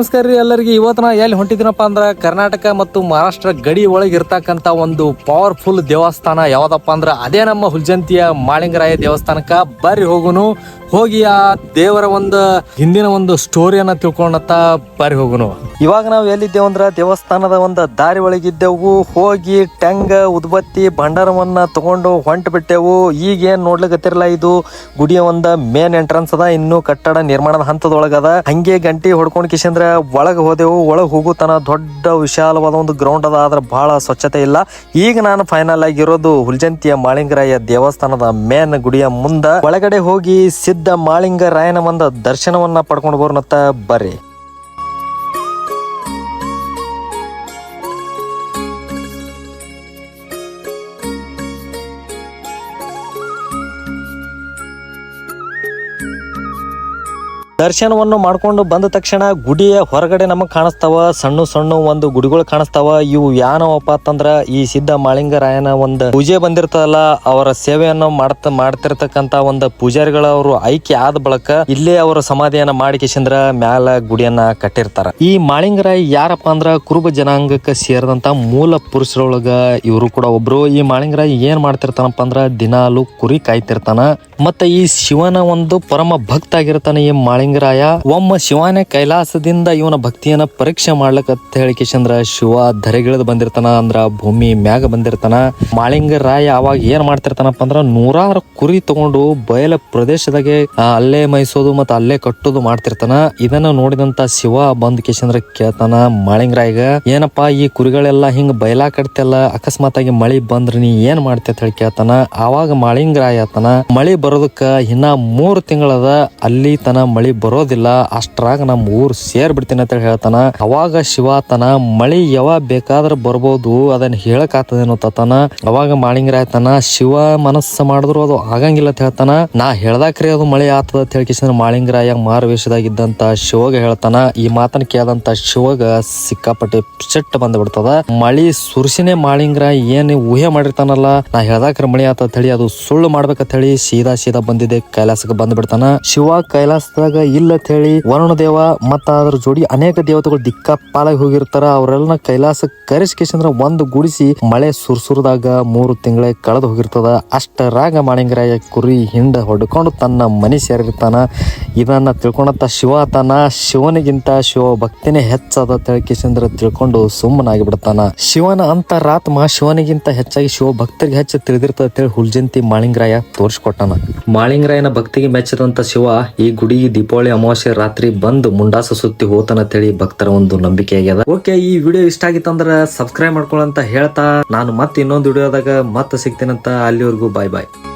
ನಮಸ್ಕಾರ ರೀ ಎಲ್ಲರಿಗೆ. ಇವತ್ತು ನಾ ಎಲ್ಲಿ ಹೊಂಟಿದ್ದೀನಪ್ಪ ಅಂದ್ರೆ ಕರ್ನಾಟಕ ಮತ್ತು ಮಹಾರಾಷ್ಟ್ರ ಗಡಿ ಒಳಗೆ ಇರ್ತಕ್ಕಂಥ ಒಂದು ಪವರ್ಫುಲ್ ದೇವಸ್ಥಾನ ಯಾವುದಪ್ಪ ಅಂದ್ರೆ ಅದೇ ನಮ್ಮ ಹುಲ್ಜಂತಿಯ ಮಾಳಿಂಗರಾಯ ದೇವಸ್ಥಾನಕ್ಕೆ. ಬರ್ರಿ ಹೋಗುನು. ಹೋಗಿ ಆ ದೇವರ ಒಂದು ಹಿಂದಿನ ಒಂದು ಸ್ಟೋರಿಯನ್ನ ತಿಳ್ಕೊಂಡತ್ತ ಬರ್ರಿ ಹೋಗುನು. ಇವಾಗ ನಾವು ಎಲ್ಲಿದ್ದೇವು ಅಂದ್ರೆ ದೇವಸ್ಥಾನದ ಒಂದು ದಾರಿ ಒಳಗಿದ್ದೆವು ಹೋಗಿ ಟೆಂಗ, ಉದ್ಬತ್ತಿ, ಭಂಡಾರವನ್ನ ತಗೊಂಡು ಹೊಂಟು ಬಿಟ್ಟೆವು. ಈಗ ಏನ್ ನೋಡ್ಲಿಕತ್ತಿರಲ್ಲ ಇದು. ಗುಡಿಯ ಒಂದು ಮೇನ್ ಎಂಟ್ರನ್ಸ್ ಅದ. ಇನ್ನು ಕಟ್ಟಡ ನಿರ್ಮಾಣದ ಹಂತದೊಳಗದ. ಹಂಗೆ ಗಂಟಿ ಹೊಡ್ಕೊಂಡ್ ಕಿಶಂದ್ರ ಒಳಗೆ ಹೋದೆವು, ಒಳಗೆ ಹೋಗುತನ ದೊಡ್ಡ ವಿಶಾಲವಾದ ಒಂದು ಗ್ರೌಂಡ್ ಅದ, ಆದ್ರೆ ಬಹಳ ಸ್ವಚ್ಛತೆ ಇಲ್ಲ. ಈಗ ನಾನು ಫೈನಲ್ ಆಗಿರೋದು ಹುಲ್ಜಂತಿಯ ಮಾಳಿಂಗರಾಯ ದೇವಸ್ಥಾನದ ಮೇನ್ ಗುಡಿಯ ಮುಂದ. ಒಳಗಡೆ ಹೋಗಿ ಸಿದ್ಧ ಮಾಳಿಂಗರಾಯನ ಒಂದು ದರ್ಶನವನ್ನ ಪಡ್ಕೊಂಡು ಬರೋಣ ಬರ್ರಿ. ದರ್ಶನವನ್ನು ಮಾಡ್ಕೊಂಡು ಬಂದ ತಕ್ಷಣ ಗುಡಿಯ ಹೊರಗಡೆ ನಮಗೆ ಕಾಣಿಸ್ತಾವ. ಸಣ್ಣ ಸಣ್ಣ ಒಂದು ಗುಡಿಗಳು ಕಾಣಿಸ್ತಾವ. ಇವು ಯಾನವಪ್ಪ ಅಂತಂದ್ರ ಈ ಸಿದ್ಧ ಮಾಳಿಂಗರಾಯನ ಒಂದು ಪೂಜೆ ಬಂದಿರ್ತದಲ್ಲ, ಅವರ ಸೇವೆಯನ್ನು ಮಾಡ್ತ, ಮಾಡ್ತಿರ್ತಕ್ಕಂತ ಒಂದು ಪೂಜಾರಿಗಳ ಅವರು ಆಯ್ಕೆ ಆದ ಬಳಕ ಇಲ್ಲೇ ಅವರ ಸಮಾಧಿಯನ್ನ ಮಾಡಿ ಕೇಶಂದ್ರ ಮ್ಯಾಲ ಗುಡಿಯನ್ನ ಕಟ್ಟಿರ್ತಾರ. ಈ ಮಾಳಿಂಗರಾಯ ಯಾರಪ್ಪ ಅಂದ್ರ ಕುರುಬ ಜನಾಂಗಕ್ಕೆ ಸೇರಿದಂತ ಮೂಲ ಪುರುಷರೊಳಗ ಇವರು ಕೂಡ ಒಬ್ರು. ಈ ಮಾಳಿಂಗರಾಯ ಏನ್ ಮಾಡ್ತಿರ್ತಾನಪ್ಪ ಅಂದ್ರ ದಿನಾಲು ಕುರಿ ಕಾಯ್ತಿರ್ತಾನ. ಮತ್ತ ಈ ಶಿವನ ಒಂದು ಪರಮ ಭಕ್ತ ಆಗಿರ್ತಾನೆ ಈ ಮಾಳಿಂಗರಾಯ ಒಮ್ಮ ಶಿವನ ಕೈಲಾಸದಿಂದ ಇವನ ಭಕ್ತಿಯನ್ನ ಪರೀಕ್ಷೆ ಮಾಡ್ಲಕತ್ತ ಹೇಳಿಕೆಶಂದ್ರ ಶಿವ ಧರೆಗಿಳಿದು ಬಂದಿರ್ತಾನ ಅಂದ್ರ ಭೂಮಿ ಮ್ಯಾಗ ಬಂದಿರ್ತಾನ. ಮಾಳಿಂಗರಾಯ ಅವಾಗ ಏನ್ ಮಾಡ್ತಿರ್ತಾನಪ್ಪ ಅಂದ್ರ ನೂರಾರು ಕುರಿ ತಗೊಂಡು ಬಯಲ ಪ್ರದೇಶದಾಗೆ ಅಲ್ಲೇ ಮೈಸೋದು ಮತ್ತ ಅಲ್ಲೇ ಕಟ್ಟೋದು ಮಾಡ್ತಿರ್ತಾನ. ಇದನ್ನ ನೋಡಿದಂತ ಶಿವ ಬಂದ್ ಕೇಶಂದ್ರ ಕೇಳ್ತಾನ, ಮಾಳಿಂಗರಾಯಗ, ಏನಪ್ಪಾ ಈ ಕುರಿಗಳೆಲ್ಲ ಹಿಂಗ ಬಯಲ ಕಟ್ತಲ್ಲ ಅಕಸ್ಮಾತ್ ಆಗಿ ಮಳಿ ಬಂದ್ರ ನೀ ಏನ್ ಮಾಡ್ತೇತ್ ಹೇಳಿ ಕೇಳ್ತಾನ. ಅವಾಗ ಮಾಳಿಂಗರಾಯ ಆತನ, ಮಳಿ ಬರೋದಕ್ಕ ಇನ್ನ ಮೂರ್ ತಿಂಗಳದ ಅಲ್ಲಿ ತನ ಮಳಿ ಬರೋದಿಲ್ಲ, ಅಷ್ಟ್ರಾಗ ನಮ್ಮ ಊರು ಸೇರ್ ಬಿಡ್ತೀನಿ ಅಂತ ಹೇಳಿ ಹೇಳ್ತಾನ. ಅವಾಗ ಶಿವ ತನ ಮಳಿ ಯಾವಾಗ ಬೇಕಾದ್ರ ಬರ್ಬೋದು ಅದನ್ನ ಹೇಳಕ್ ಆತದೇನೋ ತತನ. ಅವಾಗ ಮಾಳಿಂಗ್ರ ಆಯ್ತಾನ, ಶಿವ ಮನಸ್ಸ ಮಾಡಿದ್ರು ಅದು ಆಗಂಗಿಲ್ಲ ಅಂತ ಹೇಳ್ತಾನ. ನಾ ಹೇಳ್ದಾಕ್ರಿ ಅದು ಮಳೆ ಆತದ ಅಂತ ಹೇಳಿ ಮಾಳಿಂಗರಾಯ ಮಾರು ವೇಷದಾಗಿದ್ದಂತ ಶಿವಗ ಹೇಳ್ತಾನ. ಈ ಮಾತನ್ನ ಕೇಳದಂತ ಶಿವಗ ಸಿಕ್ಕಾಪಟ್ಟೆ ಸೆಟ್ ಬಂದ್ ಬಿಡ್ತದ ಮಳಿ ಸುರ್ಸಿನೇ ಮಾಳಿಂಗ್ರ ಏನ್ ಊಹೆ ಮಾಡಿರ್ತಾನಲ್ಲ, ನಾ ಹೇಳ್ದಾಕ್ರಿ ಮಳಿ ಆತ ಹೇಳಿ ಅದು ಸುಳ್ಳು ಮಾಡ್ಬೇಕಂತ ಹೇಳಿ ಸೀದಾ ಸೀದಾ ಬಂದಿದೆ ಕೈಲಾಸಕ್ಕೆ ಬಂದ್ ಬಿಡ್ತಾನ ಶಿವ ಕೈಲಾಸದಾಗ ಇಲ್ಲ ಅಂತ ಹೇಳಿ ವರುಣ ದೇವ ಮತ್ತ ಅದ್ರ ಜೋಡಿ ಅನೇಕ ದೇವತೆಗಳು ದಿಕ್ಕಾಪಾಲಾಗಿ ಹೋಗಿರ್ತಾರ. ಅವ್ರೆಲ್ಲ ಕೈಲಾಸ ಕರೆಸ್ಕೇಶಂದ್ರ ಒಂದು ಗುಡಿಸಿ ಮಳೆ ಸುರ್ಸುರದಾಗ ಮೂರು ತಿಂಗಳೇ ಕಳೆದು ಹೋಗಿರ್ತದ. ಅಷ್ಟರಾಗ ಮಾಣಿಂಗರಾಯ ಕುರಿ ಹಿಂಡ ಹೊಡ್ಕೊಂಡು ತನ್ನ ಮನೆ ಸೇರಿರ್ತಾನ. ಇದನ್ನ ತಿಳ್ಕೊಂಡಂತ ಶಿವ ತನ್ನ ಶಿವನಿಗಿಂತ ಶಿವ ಭಕ್ತಿನೇ ಹೆಚ್ಚದ ತಿಳ್ಕೇಶಂದ್ರ ತಿಳ್ಕೊಂಡು ಸುಮ್ಮನಾಗಿ ಬಿಡ್ತಾನ ಶಿವನ ಅಂತರಾತ್ಮ ಶಿವನಿಗಿಂತ ಹೆಚ್ಚಾಗಿ ಶಿವ ಭಕ್ತರಿಗೆ ಹೆಚ್ಚು ತಿಳಿದಿರ್ತದ ಹೇಳಿ ಹುಲ್ಜಂತಿ ಮಾಳಿಂಗರಾಯ ತೋರಿಸ್ಕೊಟ್ಟನ. ಮಾಳಿಂಗರಾಯನ ಭಕ್ತಿಗೆ ಮೆಚ್ಚಿದಂತ ಶಿವ ಈ ಗುಡಿ, ದೀಪಾವಳಿ, ಅಮಾವಾಸ್ಯೆ ರಾತ್ರಿ ಬಂದು ಮುಂಡಾಸ ಸುತ್ತಿ ಹೋತನ ತಿಳಿ ಭಕ್ತರ ಒಂದು ನಂಬಿಕೆ ಆಗ್ಯದ. ಓಕೆ, ಈ ವಿಡಿಯೋ ಇಷ್ಟ ಆಗಿತ್ತಂದ್ರ ಸಬ್ಸ್ಕ್ರೈಬ್ ಮಾಡ್ಕೊಳ್ಳಂತ ಹೇಳ್ತಾ. ನಾನು ಮತ್ತೆ ಇನ್ನೊಂದು ವಿಡಿಯೋದಾಗ ಮತ್ತೆ ಸಿಗ್ತೇನಂತ ಅಲ್ಲಿವರೆಗೂ ಬಾಯ್ ಬಾಯ್.